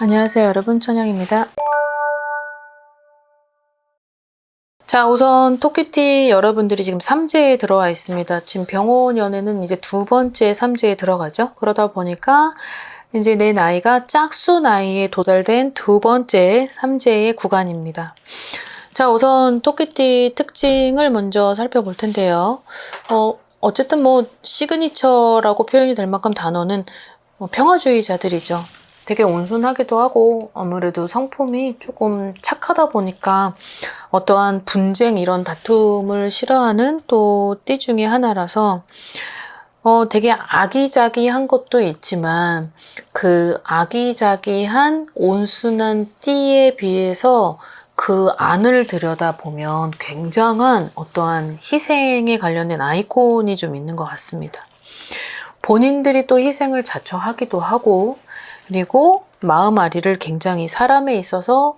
안녕하세요 여러분 천영입니다. 자 우선 토끼띠 여러분들이 지금 삼재에 들어와 있습니다. 지금 병원연애는 이제 두 번째 삼재에 들어가죠. 그러다 보니까 이제 내 나이가 짝수 나이에 도달된 두 번째 삼재의 구간입니다. 자 우선 토끼띠 특징을 먼저 살펴볼 텐데요. 어, 어쨌든 뭐 시그니처라고 표현이 될 만큼 단어는 뭐 평화주의자들이죠. 되게 온순하기도 하고 아무래도 성품이 조금 착하다 보니까 어떠한 분쟁 이런 다툼을 싫어하는 또 띠 중에 하나라서 어 되게 아기자기한 것도 있지만 그 아기자기한 온순한 띠에 비해서 그 안을 들여다보면 굉장한 어떠한 희생에 관련된 아이콘이 좀 있는 것 같습니다. 본인들이 또 희생을 자처하기도 하고 그리고 마음앓이를 굉장히 사람에 있어서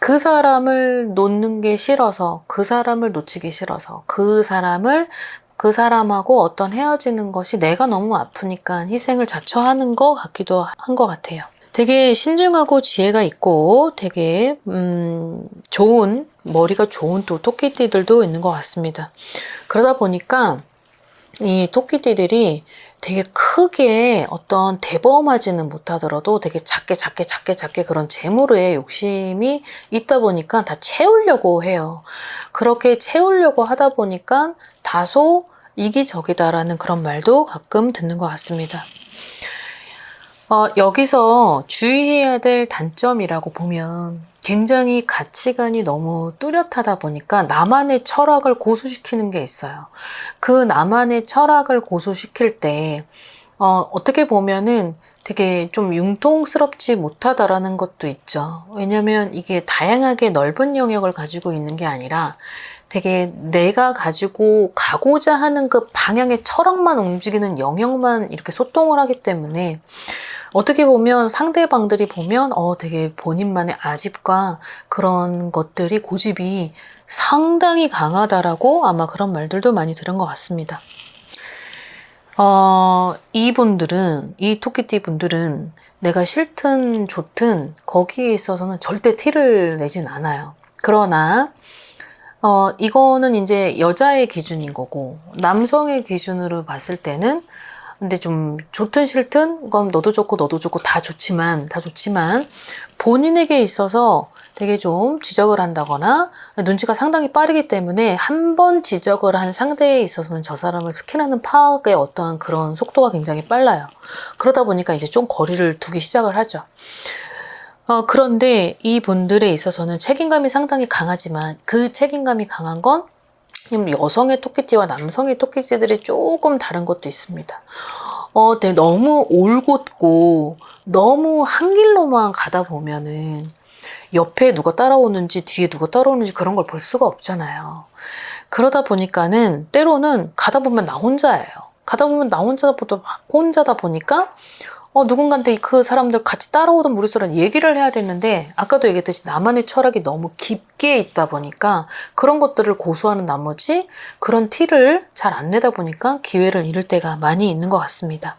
그 사람을 놓는 게 싫어서 그 사람을 놓치기 싫어서 그 사람을 그 사람하고 어떤 헤어지는 것이 내가 너무 아프니까 희생을 자처하는 것 같기도 한 것 같아요. 되게 신중하고 지혜가 있고 되게 음 좋은 머리가 좋은 또 토끼띠들도 있는 것 같습니다. 그러다 보니까 이 토끼띠들이 되게 크게 어떤 대범하지는 못하더라도 되게 작게 작게 작게 작게 그런 재물에 욕심이 있다 보니까 다 채우려고 해요. 그렇게 채우려고 하다 보니까 다소 이기적이다라는 그런 말도 가끔 듣는 것 같습니다. 어, 여기서 주의해야 될 단점이라고 보면 굉장히 가치관이 너무 뚜렷하다 보니까 나만의 철학을 고수시키는 게 있어요. 그 나만의 철학을 고수시킬 때, 어, 어떻게 보면은 되게 좀 융통스럽지 못하다라는 것도 있죠. 왜냐면 이게 다양하게 넓은 영역을 가지고 있는 게 아니라 되게 내가 가지고 가고자 하는 그 방향의 철학만 움직이는 영역만 이렇게 소통을 하기 때문에 어떻게 보면 상대방들이 보면 어 되게 본인만의 아집과 그런 것들이 고집이 상당히 강하다라고 아마 그런 말들도 많이 들은 것 같습니다. 어, 이분들은, 이 토끼띠 분들은 내가 싫든 좋든 거기에 있어서는 절대 티를 내진 않아요. 그러나, 어, 이거는 이제 여자의 기준인 거고, 남성의 기준으로 봤을 때는 근데 좀 좋든 싫든 그럼 너도 좋고 너도 좋고 다 좋지만 다 좋지만 본인에게 있어서 되게 좀 지적을 한다거나 눈치가 상당히 빠르기 때문에 한 번 지적을 한 상대에 있어서는 저 사람을 스캔하는 파악의 어떠한 그런 속도가 굉장히 빨라요. 그러다 보니까 이제 좀 거리를 두기 시작을 하죠. 어, 그런데 이 분들에 있어서는 책임감이 상당히 강하지만 그 책임감이 강한 건 여성의 토끼띠와 남성의 토끼띠들이 조금 다른 것도 있습니다. 어, 네, 너무 올곧고 너무 한 길로만 가다 보면은 옆에 누가 따라오는지 뒤에 누가 따라오는지 그런 걸 볼 수가 없잖아요. 그러다 보니까는 때로는 가다 보면 나 혼자예요. 가다 보면 나 혼자다 혼자다 보니까 어, 누군가한테 그 사람들 같이 따라오던 무리수랑 얘기를 해야 되는데, 아까도 얘기했듯이 나만의 철학이 너무 깊게 있다 보니까 그런 것들을 고수하는 나머지 그런 티를 잘 안 내다 보니까 기회를 잃을 때가 많이 있는 것 같습니다.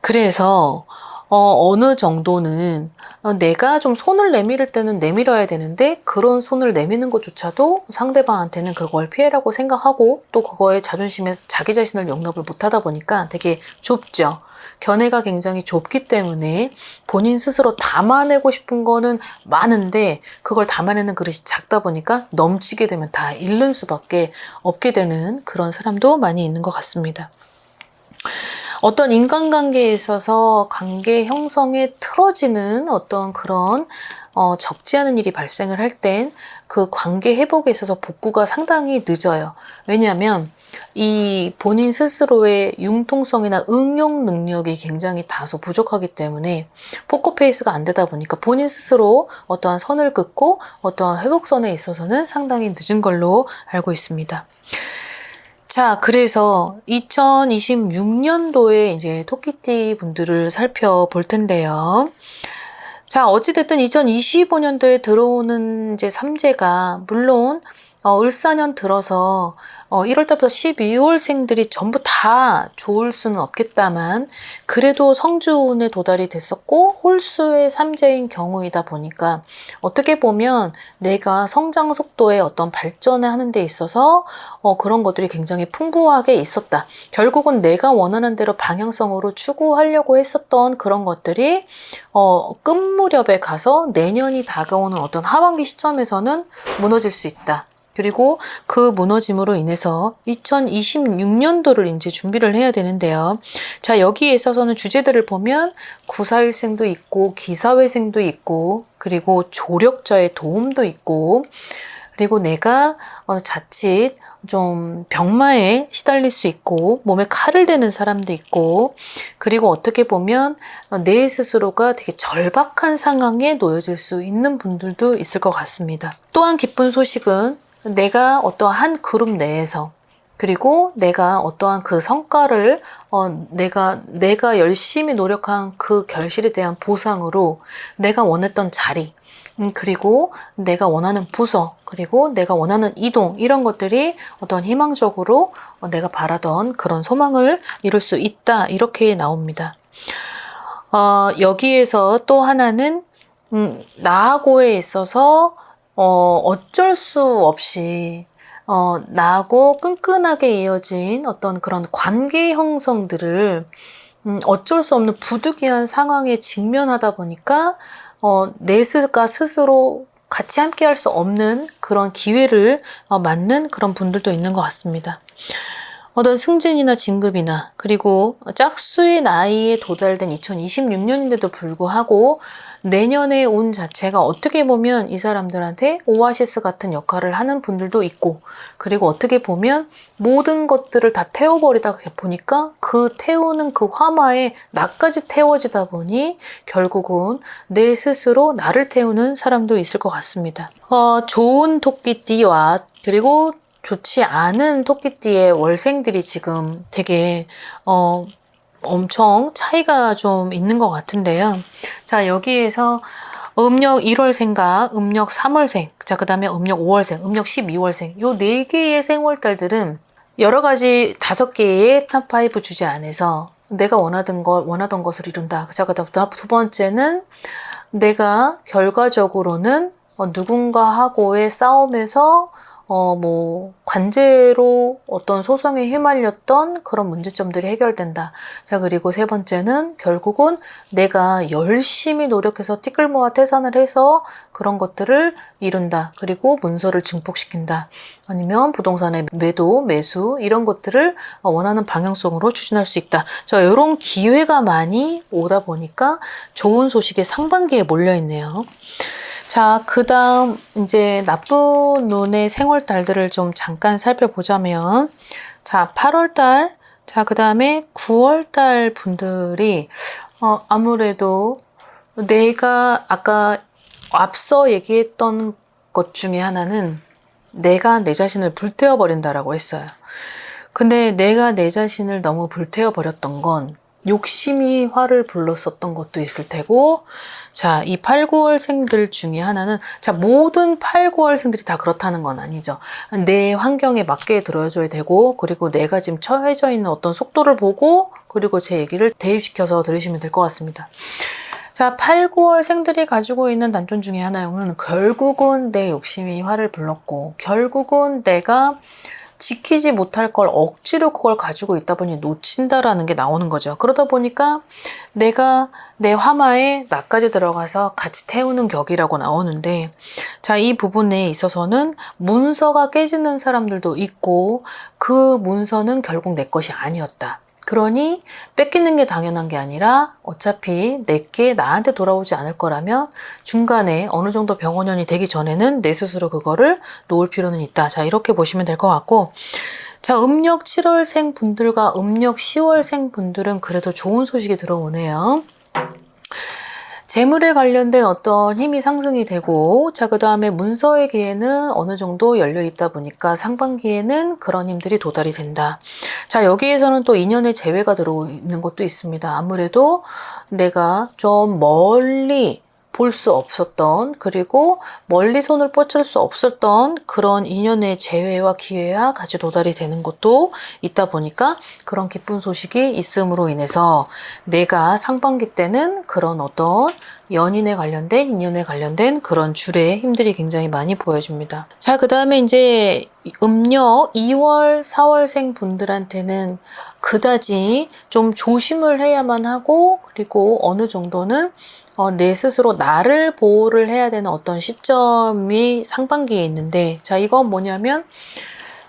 그래서, 어, 어느 정도는 어, 내가 좀 손을 내밀을 때는 내밀어야 되는데 그런 손을 내미는 것조차도 상대방한테는 그걸 피해라고 생각하고 또 그거에 자존심에 자기 자신을 용납을 못하다 보니까 되게 좁죠. 견해가 굉장히 좁기 때문에 본인 스스로 담아내고 싶은 거는 많은데 그걸 담아내는 그릇이 작다 보니까 넘치게 되면 다 잃는 수밖에 없게 되는 그런 사람도 많이 있는 것 같습니다. 어떤 인간관계에 있어서 관계 형성에 틀어지는 어떤 그런 어, 적지 않은 일이 발생을 할 땐 그 관계 회복에 있어서 복구가 상당히 늦어요. 왜냐하면 이 본인 스스로의 융통성이나 응용 능력이 굉장히 다소 부족하기 때문에 포커페이스가 안 되다 보니까 본인 스스로 어떠한 선을 긋고 어떠한 회복선에 있어서는 상당히 늦은 걸로 알고 있습니다. 자, 그래서 2026년도에 이제 토끼띠 분들을 살펴볼 텐데요. 자, 어찌됐든 2025년도에 들어오는 이제 삼재가 물론 어, 을사년 들어서 어, 1월 달부터 12월생들이 전부 다 좋을 수는 없겠다만 그래도 성주운에 도달이 됐었고 홀수의 삼재인 경우이다 보니까 어떻게 보면 내가 성장 속도의 어떤 발전을 하는 데 있어서 어, 그런 것들이 굉장히 풍부하게 있었다. 결국은 내가 원하는 대로 방향성으로 추구하려고 했었던 그런 것들이 어, 끝 무렵에 가서 내년이 다가오는 어떤 하반기 시점에서는 무너질 수 있다. 그리고 그 무너짐으로 인해서 2026년도를 이제 준비를 해야 되는데요. 자, 여기에 있어서는 주제들을 보면 구사일생도 있고, 기사회생도 있고, 그리고 조력자의 도움도 있고, 그리고 내가 어, 자칫 좀 병마에 시달릴 수 있고 몸에 칼을 대는 사람도 있고 그리고 어떻게 보면 어, 내 스스로가 되게 절박한 상황에 놓여질 수 있는 분들도 있을 것 같습니다. 또한 기쁜 소식은 내가 어떠한 그룹 내에서 그리고 내가 어떠한 그 성과를 어 내가 내가 열심히 노력한 그 결실에 대한 보상으로 내가 원했던 자리 음, 그리고 내가 원하는 부서, 그리고 내가 원하는 이동, 이런 것들이 어떤 희망적으로 어, 내가 바라던 그런 소망을 이룰 수 있다. 이렇게 나옵니다. 어, 여기에서 또 하나는, 음, 나하고에 있어서, 어, 어쩔 수 없이, 어, 나하고 끈끈하게 이어진 어떤 그런 관계 형성들을, 음, 어쩔 수 없는 부득이한 상황에 직면하다 보니까, 어, 내스가 스스로 같이 함께 할 수 없는 그런 기회를 어, 맞는 그런 분들도 있는 것 같습니다. 어떤 승진이나 진급이나 그리고 짝수의 나이에 도달된 2026년인데도 불구하고 내년의 운 자체가 어떻게 보면 이 사람들한테 오아시스 같은 역할을 하는 분들도 있고 그리고 어떻게 보면 모든 것들을 다 태워버리다 보니까 그 태우는 그 화마에 나까지 태워지다 보니 결국은 내 스스로 나를 태우는 사람도 있을 것 같습니다. 어, 좋은 토끼띠와 그리고 좋지 않은 토끼띠의 월생들이 지금 되게 어 엄청 차이가 좀 있는 것 같은데요. 자 여기에서 음력 1월생과 음력 3월생, 자 그 다음에 음력 5월생, 음력 12월생 요 네 개의 생월달들은 여러 가지 다섯 개의 탑5 주제 안에서 내가 원하던 것 원하던 것을 이룬다. 자 그 다음 두 번째는 내가 결과적으로는 어, 누군가하고의 싸움에서 어, 뭐, 관제로 어떤 소송에 휘말렸던 그런 문제점들이 해결된다. 자, 그리고 세 번째는 결국은 내가 열심히 노력해서 티끌 모아 태산을 해서 그런 것들을 이룬다. 그리고 문서를 증폭시킨다. 아니면 부동산의 매도, 매수, 이런 것들을 원하는 방향성으로 추진할 수 있다. 자, 이런 기회가 많이 오다 보니까 좋은 소식이 상반기에 몰려있네요. 자, 그 다음 이제 나쁜 눈의 생월달들을 좀 잠깐 살펴보자면, 자, 8월달, 자, 그 다음에 9월달 분들이, 어, 아무래도 내가 아까 앞서 얘기했던 것 중에 하나는 내가 내 자신을 불태워버린다라고 했어요. 근데 내가 내 자신을 너무 불태워버렸던 건 욕심이 화를 불렀었던 것도 있을 테고, 자, 이 8, 9월생들 중에 하나는, 자, 모든 8, 9월생들이 다 그렇다는 건 아니죠. 내 환경에 맞게 들어줘야 되고, 그리고 내가 지금 처해져 있는 어떤 속도를 보고, 그리고 제 얘기를 대입시켜서 들으시면 될 것 같습니다. 자, 8, 9월 생들이 가지고 있는 단점 중에 하나는 결국은 내 욕심이 화를 불렀고, 결국은 내가 지키지 못할 걸 억지로 그걸 가지고 있다 보니 놓친다라는 게 나오는 거죠. 그러다 보니까 내가 내 화마에 나까지 들어가서 같이 태우는 격이라고 나오는데 자, 이 부분에 있어서는 문서가 깨지는 사람들도 있고 그 문서는 결국 내 것이 아니었다. 그러니 뺏기는 게 당연한 게 아니라 어차피 내게 나한테 돌아오지 않을 거라면 중간에 어느 정도 병원연이 되기 전에는 내 스스로 그거를 놓을 필요는 있다. 자, 이렇게 보시면 될 것 같고. 자, 음력 7월생 분들과 음력 10월생 분들은 그래도 좋은 소식이 들어오네요. 재물에 관련된 어떤 힘이 상승이 되고, 자, 그 다음에 문서의 기회는 어느 정도 열려 있다 보니까 상반기에는 그런 힘들이 도달이 된다. 자, 여기에서는 또 인연의 재회가 들어있는 것도 있습니다. 아무래도 내가 좀 멀리 볼 수 없었던 그리고 멀리 손을 뻗을 수 없었던 그런 인연의 재회와 기회와 같이 도달이 되는 것도 있다 보니까 그런 기쁜 소식이 있음으로 인해서 내가 상반기 때는 그런 어떤 연인에 관련된 인연에 관련된 그런 줄의 힘들이 굉장히 많이 보여집니다. 자, 그 다음에 이제 음력 2월, 4월생 분들한테는 그다지 좀 조심을 해야만 하고 그리고 어느 정도는 어, 내 스스로 나를 보호를 해야 되는 어떤 시점이 상반기에 있는데 자, 이건 뭐냐면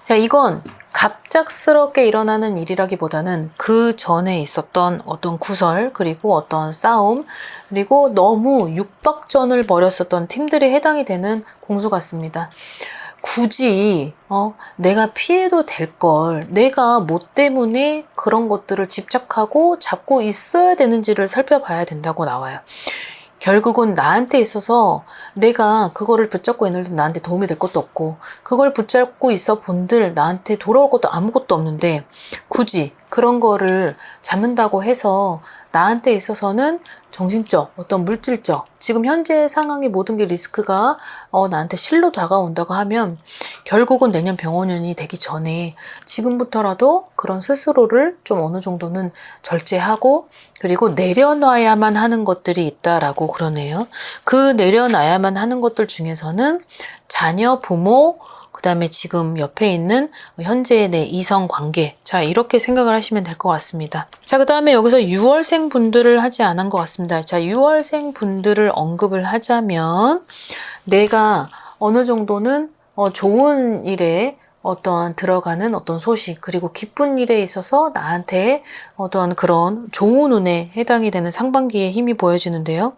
자, 이건 갑작스럽게 일어나는 일이라기보다는 그 전에 있었던 어떤 구설, 그리고 어떤 싸움, 그리고 너무 육박전을 벌였었던 팀들이 해당이 되는 공수 같습니다. 굳이 어, 내가 피해도 될 걸, 내가 뭐 때문에 그런 것들을 집착하고 잡고 있어야 되는지를 살펴봐야 된다고 나와요. 결국은 나한테 있어서 내가 그거를 붙잡고 있는데 나한테 도움이 될 것도 없고 그걸 붙잡고 있어 본들 나한테 돌아올 것도 아무것도 없는데 굳이 그런 거를 잡는다고 해서 나한테 있어서는 정신적, 어떤 물질적, 지금 현재 상황의 모든 게 리스크가 어, 나한테 실로 다가온다고 하면 결국은 내년 병원연이 되기 전에 지금부터라도 그런 스스로를 좀 어느 정도는 절제하고 그리고 내려놔야만 하는 것들이 있다라고 그러네요. 그 내려놔야만 하는 것들 중에서는 자녀, 부모, 그 다음에 지금 옆에 있는 현재의 내 이성 관계. 자, 이렇게 생각을 하시면 될 것 같습니다. 자, 그 다음에 여기서 6월생 분들을 하지 않은 것 같습니다. 자, 6월생 분들을 언급을 하자면 내가 어느 정도는 어, 좋은 일에 어떠한 들어가는 어떤 소식 그리고 기쁜 일에 있어서 나한테 어떠한 그런 좋은 운에 해당이 되는 상반기의 힘이 보여지는데요.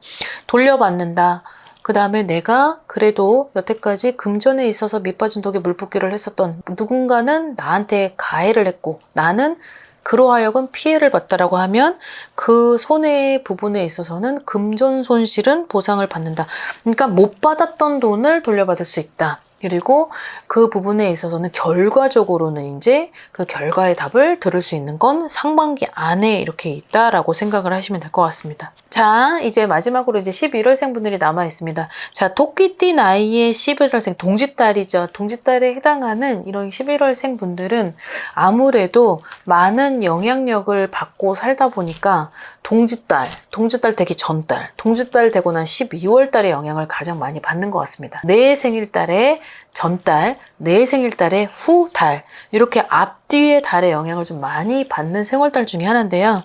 돌려받는다. 그 다음에 내가 그래도 여태까지 금전에 있어서 밑빠진 독에 물붓기를 했었던 누군가는 나한테 가해를 했고 나는 그로하여금 피해를 봤다라고 하면 그 손해 부분에 있어서는 금전 손실은 보상을 받는다. 그러니까 못 받았던 돈을 돌려받을 수 있다. 그리고 그 부분에 있어서는 결과적으로는 이제 그 결과의 답을 들을 수 있는 건 상반기 안에 이렇게 있다라고 생각을 하시면 될 것 같습니다. 자, 이제 마지막으로 이제 11월생 분들이 남아 있습니다. 자, 토끼띠 나이의 11월생 동짓달이죠. 동짓달에 해당하는 이런 11월생 분들은 아무래도 많은 영향력을 받고 살다 보니까 동짓달, 동짓달 되기 전달, 동짓달 되고 난 12월 달에 영향을 가장 많이 받는 것 같습니다. 내 생일 달에 전달, 내 생일달에 후달 이렇게 앞뒤의 달의 영향을 좀 많이 받는 생월달 중에 하나인데요.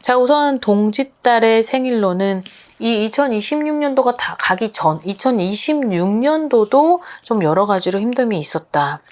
자 우선 동짓달의 생일로는 이 2026년도가 다 가기 전 2026년도도 좀 여러 가지로 힘듦이 있었다.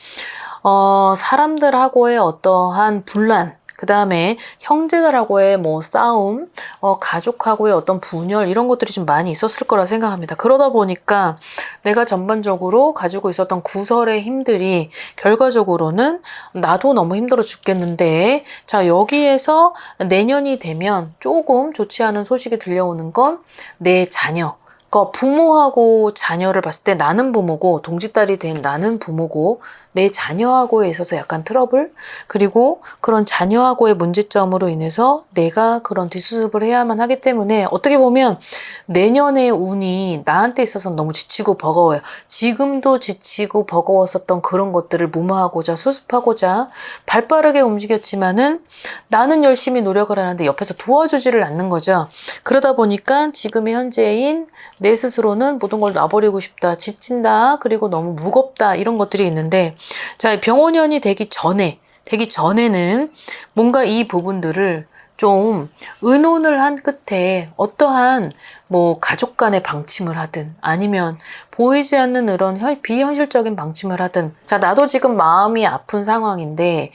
어, 사람들하고의 어떠한 분란 그 다음에 형제들하고의 뭐 싸움, 어, 가족하고의 어떤 분열 이런 것들이 좀 많이 있었을 거라 생각합니다. 그러다 보니까 내가 전반적으로 가지고 있었던 구설의 힘들이 결과적으로는 나도 너무 힘들어 죽겠는데 자 여기에서 내년이 되면 조금 좋지 않은 소식이 들려오는 건 내 자녀 그러니까 부모하고 자녀를 봤을 때 나는 부모고 동짓딸이 된 나는 부모고 내 자녀하고에 있어서 약간 트러블 그리고 그런 자녀하고의 문제점으로 인해서 내가 그런 뒷수습을 해야만 하기 때문에 어떻게 보면 내년의 운이 나한테 있어서 너무 지치고 버거워요. 지금도 지치고 버거웠었던 그런 것들을 무마하고자 수습하고자 발빠르게 움직였지만은 나는 열심히 노력을 하는데 옆에서 도와주지를 않는 거죠. 그러다 보니까 지금의 현재인 내 스스로는 모든 걸 놔버리고 싶다, 지친다, 그리고 너무 무겁다, 이런 것들이 있는데, 자, 병원연이 되기 전에, 되기 전에는 뭔가 이 부분들을 좀 의논을 한 끝에 어떠한 뭐 가족 간의 방침을 하든 아니면 보이지 않는 이런 비현실적인 방침을 하든 자 나도 지금 마음이 아픈 상황인데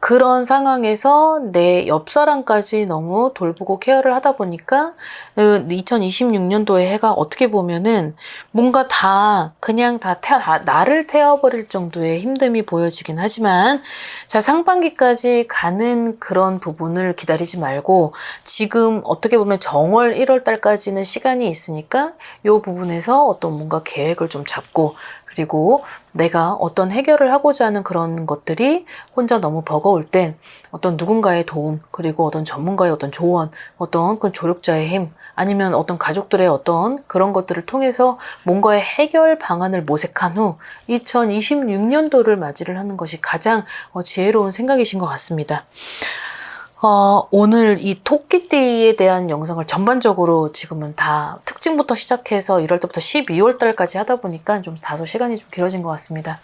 그런 상황에서 내 옆 사람까지 너무 돌보고 케어를 하다 보니까 2026년도의 해가 어떻게 보면은 뭔가 다 그냥 다, 태, 다 나를 태워버릴 정도의 힘듦이 보여지긴 하지만 자 상반기까지 가는 그런 부분을 기다리지 말고 지금 어떻게 보면 정월 1월 달까지는 시간이 있으니까 이 부분에서 어떤 뭔가 계획을 좀 잡고 그리고 내가 어떤 해결을 하고자 하는 그런 것들이 혼자 너무 버거울 땐 어떤 누군가의 도움, 그리고 어떤 전문가의 어떤 조언, 어떤 그 조력자의 힘, 아니면 어떤 가족들의 어떤 그런 것들을 통해서 뭔가의 해결 방안을 모색한 후 2026년도를 맞이를 하는 것이 가장 어, 지혜로운 생각이신 것 같습니다. 어, 오늘 이 토끼띠에 대한 영상을 전반적으로 지금은 다 특징부터 시작해서 1월 때부터 12월 달까지 하다 보니까 좀 다소 시간이 좀 길어진 것 같습니다.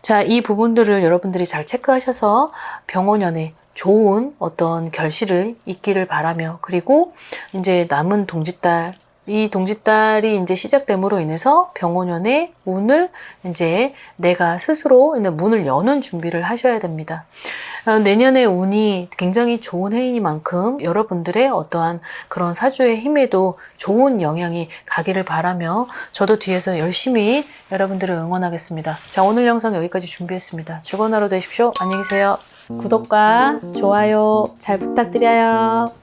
자, 이 부분들을 여러분들이 잘 체크하셔서 병원연에 좋은 어떤 결실을 있기를 바라며 그리고 이제 남은 동짓달 이 동짓달이 이제 시작됨으로 인해서 병원연의 운을 이제 내가 스스로 이제 문을 여는 준비를 하셔야 됩니다. 어, 내년의 운이 굉장히 좋은 해이니만큼 여러분들의 어떠한 그런 사주의 힘에도 좋은 영향이 가기를 바라며 저도 뒤에서 열심히 여러분들을 응원하겠습니다. 자, 오늘 영상 여기까지 준비했습니다. 즐거운 하루 되십시오. 안녕히 계세요. 구독과 좋아요 잘 부탁드려요.